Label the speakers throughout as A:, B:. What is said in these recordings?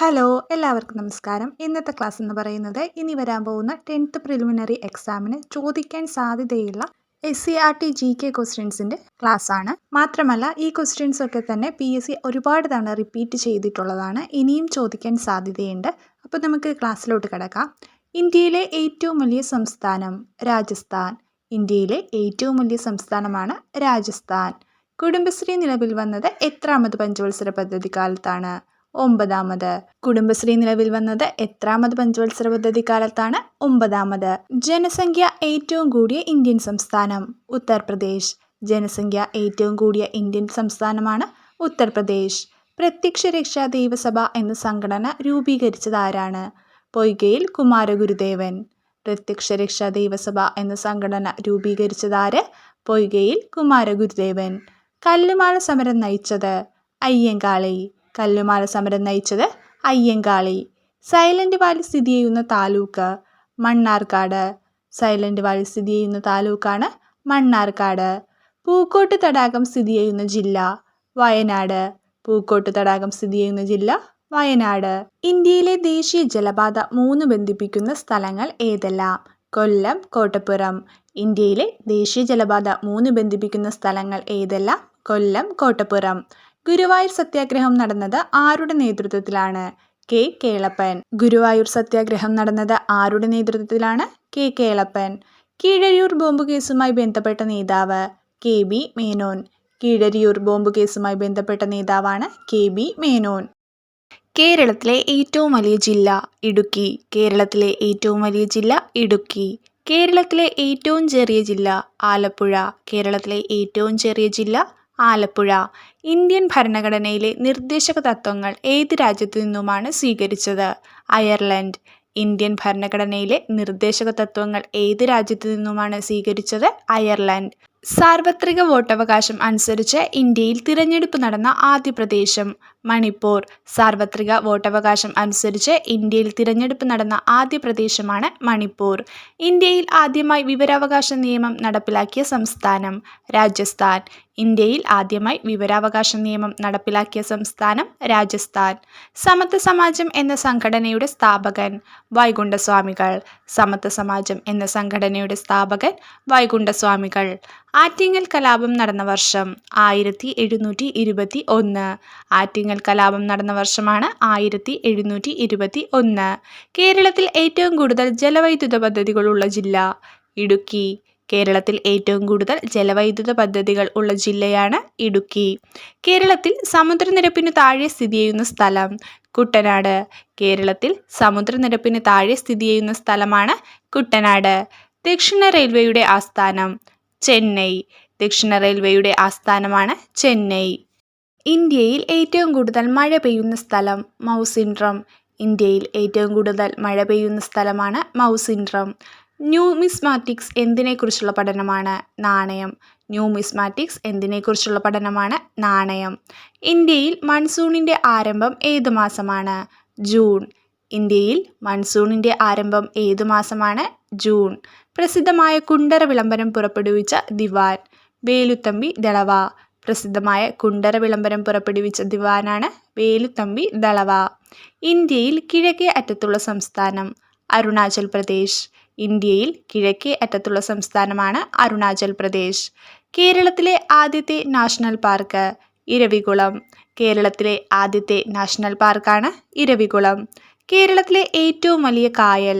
A: Hello എല്ലാവർക്കും നമസ്കാരം. ഇന്നത്തെ ക്ലാസ് എന്ന് പറയുന്നത് ഇനി വരാൻ പോകുന്ന ടെൻത്ത് പ്രിലിമിനറി എക്സാമിന് ചോദിക്കാൻ സാധ്യതയുള്ള S C R T G K ക്വസ്റ്റ്യൻസിന്റെ ആണ്. മാത്രമല്ല ഈ ക്വസ്റ്റ്യൻസ് ഒക്കെ തന്നെ പി എസ് സി ഒരുപാട് തവണ റിപ്പീറ്റ് ചെയ്തിട്ടുള്ളതാണ്. ഇനിയും ചോദിക്കാൻ സാധ്യതയുണ്ട്. അപ്പോൾ നമുക്ക് ക്ലാസ്സിലോട്ട് കിടക്കാം. ഇന്ത്യയിലെ ഏറ്റവും വലിയ സംസ്ഥാനം രാജസ്ഥാൻ. ഇന്ത്യയിലെ ഏറ്റവും വലിയ സംസ്ഥാനമാണ് രാജസ്ഥാൻ. കുടുംബശ്രീ നിലവിൽ വന്നത് എത്രാമത് പഞ്ചവത്സര പദ്ധതി കാലത്താണ്? ഒമ്പതാമത്. കുടുംബശ്രീ നിലവിൽ വന്നത് എത്രാമത് പഞ്ചവത്സര പദ്ധതി കാലത്താണ് ഒമ്പതാമത്. ജനസംഖ്യ ഏറ്റവും കൂടിയ ഇന്ത്യൻ സംസ്ഥാനം ഉത്തർപ്രദേശ്. ജനസംഖ്യ ഏറ്റവും കൂടിയ ഇന്ത്യൻ സംസ്ഥാനമാണ് ഉത്തർപ്രദേശ്. പ്രത്യക്ഷ രക്ഷാ ദൈവസഭ എന്ന സംഘടന രൂപീകരിച്ചതാരാണ് പൊയ്കയിൽ കുമാരഗുരുദേവൻ. പ്രത്യക്ഷ രക്ഷാ ദൈവസഭ എന്ന സംഘടന രൂപീകരിച്ചതാര് പൊയ്കയിൽ കുമാരഗുരുദേവൻ. കല്ലുമാല സമരം നയിച്ചത് അയ്യങ്കാളി. കല്ലുമാല സമരം നയിച്ചത് അയ്യങ്കാളി. സൈലന്റ് വാലി സ്ഥിതി ചെയ്യുന്ന താലൂക്ക് മണ്ണാർക്കാട്. സൈലന്റ് വാലി സ്ഥിതി ചെയ്യുന്ന താലൂക്കാണ് മണ്ണാർക്കാട്. പൂക്കോട്ട് തടാകം സ്ഥിതി ചെയ്യുന്ന ജില്ല വയനാട്. പൂക്കോട്ട് തടാകം സ്ഥിതി ചെയ്യുന്ന ജില്ല വയനാട്. ഇന്ത്യയിലെ ദേശീയ ജലപാത മൂന്ന് ബന്ധിപ്പിക്കുന്ന സ്ഥലങ്ങൾ ഏതെല്ലാം? കൊല്ലം കോട്ടപ്പുറം. ഇന്ത്യയിലെ ദേശീയ ജലപാത മൂന്ന് ബന്ധിപ്പിക്കുന്ന സ്ഥലങ്ങൾ ഏതെല്ലാം? കൊല്ലം കോട്ടപ്പുറം. ഗുരുവായൂർ സത്യാഗ്രഹം നടന്നത് ആരുടെ നേതൃത്വത്തിലാണ്? കെ. കേളപ്പൻ. ഗുരുവായൂർ സത്യാഗ്രഹം നടന്നത് ആരുടെ നേതൃത്വത്തിലാണ്? കെ. കേളപ്പൻ. കീഴരിയൂർ ബോംബ് കേസുമായി ബന്ധപ്പെട്ട നേതാവ് K. B. Menon. Keezhariyur bomb കേസുമായി ബന്ധപ്പെട്ട നേതാവാണ് കെ. ബി. മേനോൻ. കേരളത്തിലെ ഏറ്റവും വലിയ ജില്ല ഇടുക്കി. കേരളത്തിലെ ഏറ്റവും വലിയ ജില്ല ഇടുക്കി. കേരളത്തിലെ ഏറ്റവും ചെറിയ ജില്ല ആലപ്പുഴ. കേരളത്തിലെ ഏറ്റവും ചെറിയ ജില്ല ആലപ്പുഴ. ഇന്ത്യൻ ഭരണഘടനയിലെ നിർദ്ദേശക തത്വങ്ങൾ ഏത് രാജ്യത്തു നിന്നുമാണ് സ്വീകരിച്ചത്? അയർലൻഡ്. ഇന്ത്യൻ ഭരണഘടനയിലെ നിർദ്ദേശക തത്വങ്ങൾ ഏത് രാജ്യത്തു നിന്നുമാണ് സ്വീകരിച്ചത്? അയർലൻഡ്. സാർവത്രിക വോട്ടവകാശം അനുസരിച്ച് ഇന്ത്യയിൽ തിരഞ്ഞെടുപ്പ് നടന്ന ആദ്യ പ്രദേശം മണിപ്പൂർ. സാർവത്രിക വോട്ടവകാശം അനുസരിച്ച് ഇന്ത്യയിൽ തിരഞ്ഞെടുപ്പ് നടന്ന ആദ്യ പ്രദേശമാണ് മണിപ്പൂർ. ഇന്ത്യയിൽ ആദ്യമായി വിവരാവകാശ നിയമം നടപ്പിലാക്കിയ സംസ്ഥാനം രാജസ്ഥാൻ. ഇന്ത്യയിൽ ആദ്യമായി വിവരാവകാശ നിയമം നടപ്പിലാക്കിയ സംസ്ഥാനം രാജസ്ഥാൻ. സമത്വ സമാജം എന്ന സംഘടനയുടെ സ്ഥാപകൻ വൈകുണ്ഠസ്വാമികൾ. സമത്വ സമാജം എന്ന സംഘടനയുടെ സ്ഥാപകൻ വൈകുണ്ഠസ്വാമികൾ. ആറ്റിങ്ങൽ കലാപം നടന്ന വർഷം ആയിരത്തി എഴുന്നൂറ്റി ഇരുപത്തി ഒന്ന് ആറ്റിങ്ങൽ കലാപം നടന്ന വർഷമാണ് ആയിരത്തി എഴുന്നൂറ്റി ഇരുപത്തി ഒന്ന് കേരളത്തിൽ ഏറ്റവും കൂടുതൽ ജലവൈദ്യുത പദ്ധതികളുള്ള ജില്ല ഇടുക്കി. കേരളത്തിൽ ഏറ്റവും കൂടുതൽ ജലവൈദ്യുത പദ്ധതികൾ ഉള്ള ജില്ലയാണ് ഇടുക്കി. കേരളത്തിൽ സമുദ്രനിരപ്പിന് താഴെ സ്ഥിതി ചെയ്യുന്ന സ്ഥലം കുട്ടനാട്. കേരളത്തിൽ സമുദ്രനിരപ്പിന് താഴെ സ്ഥിതി ചെയ്യുന്ന സ്ഥലമാണ് കുട്ടനാട്. ദക്ഷിണ റെയിൽവേയുടെ ആസ്ഥാനം ചെന്നൈ. ദക്ഷിണ റെയിൽവേയുടെ ആസ്ഥാനമാണ് ചെന്നൈ. ഇന്ത്യയിൽ ഏറ്റവും കൂടുതൽ മഴ പെയ്യുന്ന സ്ഥലം മൗസിൻഡ്രം. ഇന്ത്യയിൽ ഏറ്റവും കൂടുതൽ മഴ പെയ്യുന്ന സ്ഥലമാണ് മൗസിൻഡ്രം. ന്യൂമിസ്മാറ്റിക്സ് എന്തിനെക്കുറിച്ചുള്ള പഠനമാണ് നാണയം. ന്യൂ മിസ്മാറ്റിക്സ് എന്തിനെക്കുറിച്ചുള്ള പഠനമാണ് നാണയം. ഇന്ത്യയിൽ മൺസൂണിന്റെ ആരംഭം ഏത് മാസമാണ്? ജൂൺ. ഇന്ത്യയിൽ മൺസൂണിന്റെ ആരംഭം ഏതു മാസമാണ്? ജൂൺ. പ്രസിദ്ധമായ കുണ്ടറ വിളംബരം പുറപ്പെടുവിച്ച ദിവാൻ. വേലുത്തമ്പി ദളവ. പ്രസിദ്ധമായ കുണ്ടറ വിളംബരം പുറപ്പെടുവിച്ച ദിവാനാണ് വേലുത്തമ്പി ദളവ. ഇന്ത്യയിൽ കിഴക്കേ അറ്റത്തുള്ള സംസ്ഥാനം അരുണാചൽ പ്രദേശ്. ഇന്ത്യയിൽ കിഴക്കേ അറ്റത്തുള്ള സംസ്ഥാനമാണ് അരുണാചൽ പ്രദേശ്. കേരളത്തിലെ ആദ്യത്തെ നാഷണൽ പാർക്ക് ഇരവികുളം. കേരളത്തിലെ ആദ്യത്തെ നാഷണൽ പാർക്കാണ് ഇരവികുളം. കേരളത്തിലെ ഏറ്റവും വലിയ കായൽ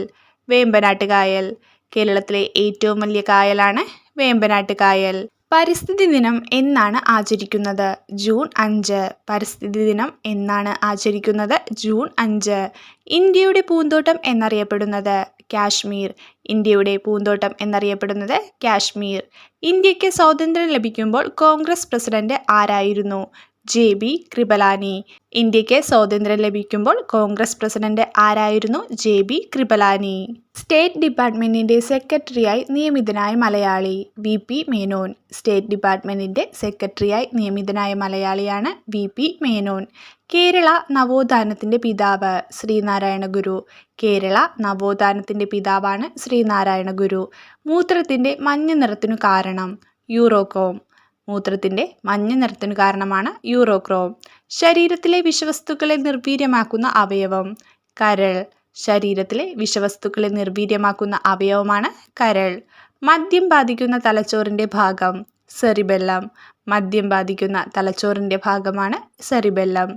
A: വേമ്പനാട്ട് കായൽ കേരളത്തിലെ ഏറ്റവും വലിയ കായലാണ് വേമ്പനാട്ട് കായൽ പരിസ്ഥിതി ദിനം എന്നാണ് ആചരിക്കുന്നത്. ജൂൺ അഞ്ച്. പരിസ്ഥിതി ദിനം എന്നാണ് ആചരിക്കുന്നത് ജൂൺ അഞ്ച്. ഇന്ത്യയുടെ പൂന്തോട്ടം എന്നറിയപ്പെടുന്നത് കാശ്മീർ. ഇന്ത്യയുടെ പൂന്തോട്ടം എന്നറിയപ്പെടുന്നത് കാശ്മീർ. ഇന്ത്യയ്ക്ക് സ്വാതന്ത്ര്യം ലഭിക്കുമ്പോൾ കോൺഗ്രസ് പ്രസിഡന്റ് ആരായിരുന്നു? J B Kripalani. ഇന്ത്യയ്ക്ക് സ്വാതന്ത്ര്യം ലഭിക്കുമ്പോൾ കോൺഗ്രസ് പ്രസിഡന്റ് ആരായിരുന്നു ജെ ബി കൃപലാനി? സ്റ്റേറ്റ് ഡിപ്പാർട്ട്മെന്റിന്റെ സെക്രട്ടറിയായി നിയമിതനായ Malayali V P Menon. State ഡിപ്പാർട്ട്മെന്റിന്റെ സെക്രട്ടറിയായി നിയമിതനായ മലയാളിയാണ് വി പി മേനോൻ. കേരള നവോത്ഥാനത്തിന്റെ പിതാവ് ശ്രീനാരായണ ഗുരു. കേരള നവോത്ഥാനത്തിന്റെ പിതാവാണ് ശ്രീനാരായണ ഗുരു. മൂത്രത്തിന്റെ മഞ്ഞ നിറത്തിനു കാരണം. യൂറോകോം. മൂത്രത്തിന്റെ മഞ്ഞ നിറത്തിന് കാരണമാണ് യൂറോക്രോം. ശരീരത്തിലെ വിഷവസ്തുക്കളെ നിർവീര്യമാക്കുന്ന അവയവം. കരൾ. ശരീരത്തിലെ വിഷവസ്തുക്കളെ നിർവീര്യമാക്കുന്ന അവയവമാണ് കരൾ. മദ്യം ബാധിക്കുന്ന തലച്ചോറിന്റെ ഭാഗം. സെറിബെല്ലം. മദ്യം ബാധിക്കുന്ന തലച്ചോറിന്റെ ഭാഗമാണ് സെറിബെല്ലം.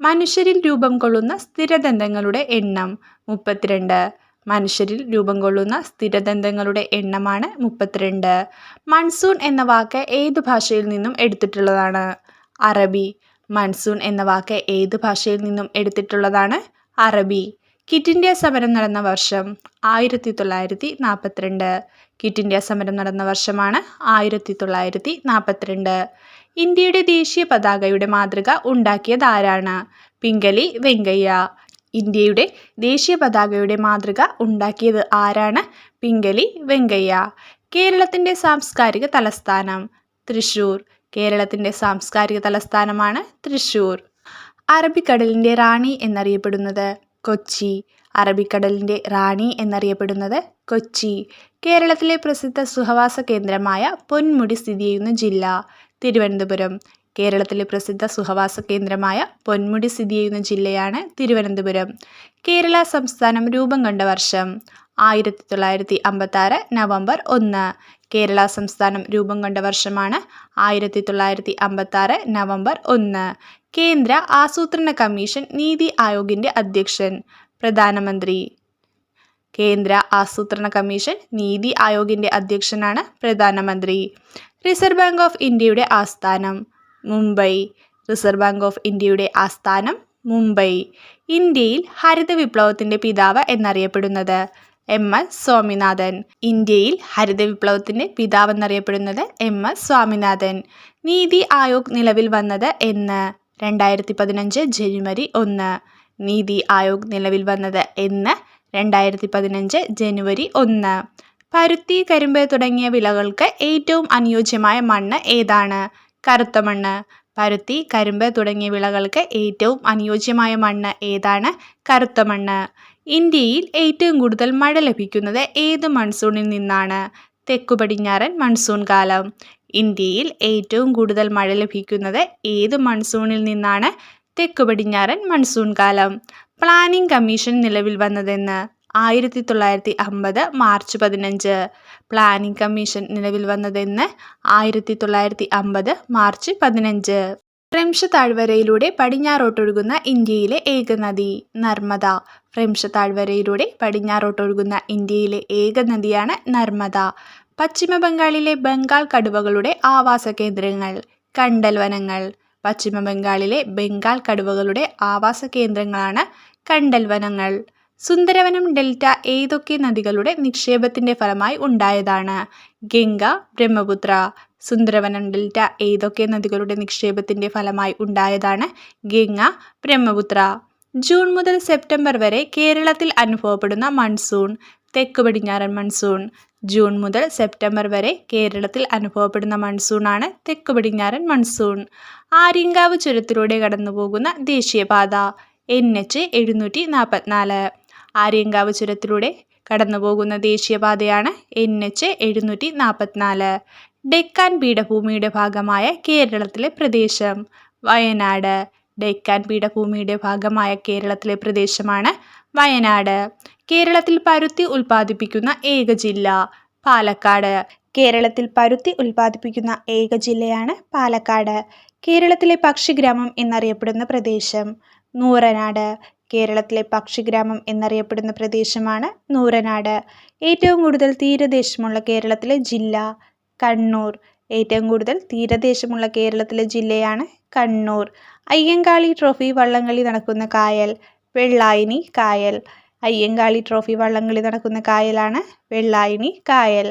A: മനുഷ്യരിൽ രൂപം കൊള്ളുന്ന സ്ഥിരദന്തങ്ങളുടെ എണ്ണം. മുപ്പത്തിരണ്ട്. മനുഷ്യരിൽ രൂപം കൊള്ളുന്ന സ്ഥിരദന്തങ്ങളുടെ എണ്ണമാണ് മുപ്പത്തിരണ്ട്. മൺസൂൺ എന്ന വാക്ക് ഏത് ഭാഷയിൽ നിന്നും എടുത്തിട്ടുള്ളതാണ്? അറബി. മൺസൂൺ എന്ന വാക്ക് ഏത് ഭാഷയിൽ നിന്നും എടുത്തിട്ടുള്ളതാണ്? അറബി. കിറ്റ് ഇന്ത്യ സമരം നടന്ന വർഷം ആയിരത്തി തൊള്ളായിരത്തി നാൽപ്പത്തിരണ്ട് കിറ്റ് ഇന്ത്യ സമരം നടന്ന വർഷമാണ് ആയിരത്തി തൊള്ളായിരത്തി നാൽപ്പത്തിരണ്ട് ഇന്ത്യയുടെ ദേശീയ പതാകയുടെ മാതൃക ഉണ്ടാക്കിയതാരാണ് പിംഗലി വെങ്കയ്യ. ഇന്ത്യയുടെ ദേശീയ പതാകയുടെ മാതൃക ഉണ്ടാക്കിയത് ആരാണ്? പിംഗലി വെങ്കയ്യ. കേരളത്തിന്റെ സാംസ്കാരിക തലസ്ഥാനം. തൃശ്ശൂർ. കേരളത്തിന്റെ സാംസ്കാരിക തലസ്ഥാനമാണ് തൃശ്ശൂർ. അറബിക്കടലിന്റെ റാണി എന്നറിയപ്പെടുന്നത് കൊച്ചി. അറബിക്കടലിന്റെ റാണി എന്നറിയപ്പെടുന്നത് കൊച്ചി. കേരളത്തിലെ പ്രസിദ്ധ സുഖവാസ കേന്ദ്രമായ പൊന്മുടി സ്ഥിതി ചെയ്യുന്ന ജില്ല. തിരുവനന്തപുരം. കേരളത്തിലെ പ്രസിദ്ധ സുഹവാസ കേന്ദ്രമായ പൊന്മുടി സ്ഥിതി ചെയ്യുന്ന ജില്ലയാണ് തിരുവനന്തപുരം. കേരള സംസ്ഥാനം രൂപം കണ്ട വർഷം ആയിരത്തി തൊള്ളായിരത്തി അമ്പത്താറ് നവംബർ ഒന്ന്. കേരള സംസ്ഥാനം രൂപം കണ്ട വർഷമാണ് ആയിരത്തി തൊള്ളായിരത്തി അമ്പത്താറ് നവംബർ ഒന്ന്. കേന്ദ്ര ആസൂത്രണ കമ്മീഷൻ നീതി ആയോഗിന്റെ അധ്യക്ഷൻ പ്രധാനമന്ത്രി. കേന്ദ്ര ആസൂത്രണ കമ്മീഷൻ നീതി ആയോഗിന്റെ അധ്യക്ഷനാണ് പ്രധാനമന്ത്രി. റിസർവ് ബാങ്ക് ഓഫ് ഇന്ത്യയുടെ ആസ്ഥാനം. മുംബൈ. റിസർവ് ബാങ്ക് ഓഫ് ഇന്ത്യയുടെ ആസ്ഥാനം മുംബൈ. ഇന്ത്യയിൽ ഹരിത വിപ്ലവത്തിന്റെ പിതാവ് എന്നറിയപ്പെടുന്നത് എം. എസ്. സ്വാമിനാഥൻ. ഇന്ത്യയിൽ ഹരിത വിപ്ലവത്തിന്റെ പിതാവ് എന്നറിയപ്പെടുന്നത് എം. എസ്. സ്വാമിനാഥൻ. നീതി ആയോഗ് നിലവിൽ വന്നത് എന്ന്. രണ്ടായിരത്തി പതിനഞ്ച് ജനുവരി ഒന്ന്. നീതി ആയോഗ് നിലവിൽ വന്നത് എന്ന്. രണ്ടായിരത്തി പതിനഞ്ച് ജനുവരി ഒന്ന്. പരുത്തി കരിമ്പ് തുടങ്ങിയ വിളകൾക്ക് ഏറ്റവും അനുയോജ്യമായ മണ്ണ് ഏതാണ്? കറുത്ത മണ്ണ് പരുത്തി കരിമ്പ് തുടങ്ങിയ വിളകൾക്ക് ഏറ്റവും അനുയോജ്യമായ മണ്ണ് ഏതാണ്? കറുത്ത മണ്ണ്. ഇന്ത്യയിൽ ഏറ്റവും കൂടുതൽ മഴ ലഭിക്കുന്നത് ഏത് മൺസൂണിൽ നിന്നാണ്? തെക്കു പടിഞ്ഞാറൻ മൺസൂൺ കാലം. ഇന്ത്യയിൽ ഏറ്റവും കൂടുതൽ മഴ ലഭിക്കുന്നത് ഏത് മൺസൂണിൽ നിന്നാണ്? തെക്കു പടിഞ്ഞാറൻ മൺസൂൺ കാലം. പ്ലാനിംഗ് കമ്മീഷൻ നിലവിൽ വന്നതെന്ന് ആയിരത്തി തൊള്ളായിരത്തി അമ്പത് മാർച്ച് പതിനഞ്ച്. പ്ലാനിംഗ് കമ്മീഷൻ നിലവിൽ വന്നതെന്ന് ആയിരത്തി തൊള്ളായിരത്തി അമ്പത് മാർച്ച് പതിനഞ്ച്. ഫ്രംഷ താഴ്വരയിലൂടെ പടിഞ്ഞാറോട്ടൊഴുകുന്ന ഇന്ത്യയിലെ ഏക നദി നർമ്മദ. ഫ്രംഷ താഴ്വരയിലൂടെ പടിഞ്ഞാറോട്ടൊഴുകുന്ന ഇന്ത്യയിലെ ഏക നദിയാണ് നർമ്മദ. പശ്ചിമ ബംഗാളിലെ ബംഗാൾ കടുവകളുടെ ആവാസ കേന്ദ്രങ്ങൾ കണ്ടൽ വനങ്ങൾ പശ്ചിമ ബംഗാളിലെ ബംഗാൾ കടുവകളുടെ ആവാസ കേന്ദ്രങ്ങളാണ് കണ്ടൽ വനങ്ങൾ സുന്ദരവനം ഡെൽറ്റ ഏതൊക്കെ നദികളുടെ നിക്ഷേപത്തിന്റെ ഫലമായി ഉണ്ടായതാണ്? ഗംഗ ബ്രഹ്മപുത്ര. സുന്ദരവനം ഡെൽറ്റ ഏതൊക്കെ നദികളുടെ നിക്ഷേപത്തിന്റെ ഫലമായി ഉണ്ടായതാണ്? ഗംഗ ബ്രഹ്മപുത്ര. ജൂൺ മുതൽ സെപ്റ്റംബർ വരെ കേരളത്തിൽ അനുഭവപ്പെടുന്ന മൺസൂൺ തെക്ക് പടിഞ്ഞാറൻ മൺസൂൺ. ജൂൺ മുതൽ സെപ്റ്റംബർ വരെ കേരളത്തിൽ അനുഭവപ്പെടുന്ന മൺസൂണാണ് തെക്ക് പടിഞ്ഞാറൻ മൺസൂൺ. ആര്യങ്കാവ് ചുരത്തിലൂടെ കടന്നുപോകുന്ന ദേശീയപാത. എൻ എച്ച് എഴുന്നൂറ്റി നാൽപ്പത്തിനാല് ആര്യങ്കാവ് ചുരത്തിലൂടെ കടന്നുപോകുന്ന ദേശീയപാതയാണ് എൻ എച്ച് എഴുന്നൂറ്റി നാൽപ്പത്തിനാല് ഡെക്കാൻ പീഠഭൂമിയുടെ ഭാഗമായ കേരളത്തിലെ പ്രദേശം. വയനാട്. ഡെക്കാൻ പീഠഭൂമിയുടെ ഭാഗമായ കേരളത്തിലെ പ്രദേശമാണ് വയനാട്. കേരളത്തിൽ പരുത്തി ഉൽപ്പാദിപ്പിക്കുന്ന ഏക ജില്ല പാലക്കാട്. കേരളത്തിൽ പരുത്തി ഉൽപ്പാദിപ്പിക്കുന്ന ഏക ജില്ലയാണ് പാലക്കാട്. കേരളത്തിലെ പക്ഷിഗ്രാമം എന്നറിയപ്പെടുന്ന പ്രദേശം നൂറനാട്. കേരളത്തിലെ പക്ഷിഗ്രാമം എന്നറിയപ്പെടുന്ന പ്രദേശമാണ് നൂറനാട്. ഏറ്റവും കൂടുതൽ തീരദേശമുള്ള കേരളത്തിലെ ജില്ല കണ്ണൂർ. ഏറ്റവും കൂടുതൽ തീരദേശമുള്ള കേരളത്തിലെ ജില്ലയാണ് കണ്ണൂർ. അയ്യങ്കാളി ട്രോഫി വള്ളംകളി നടക്കുന്ന കായൽ വെള്ളായിനി കായൽ. അയ്യങ്കാളി ട്രോഫി വള്ളംകളി നടക്കുന്ന കായലാണ് വെള്ളായിനി കായൽ.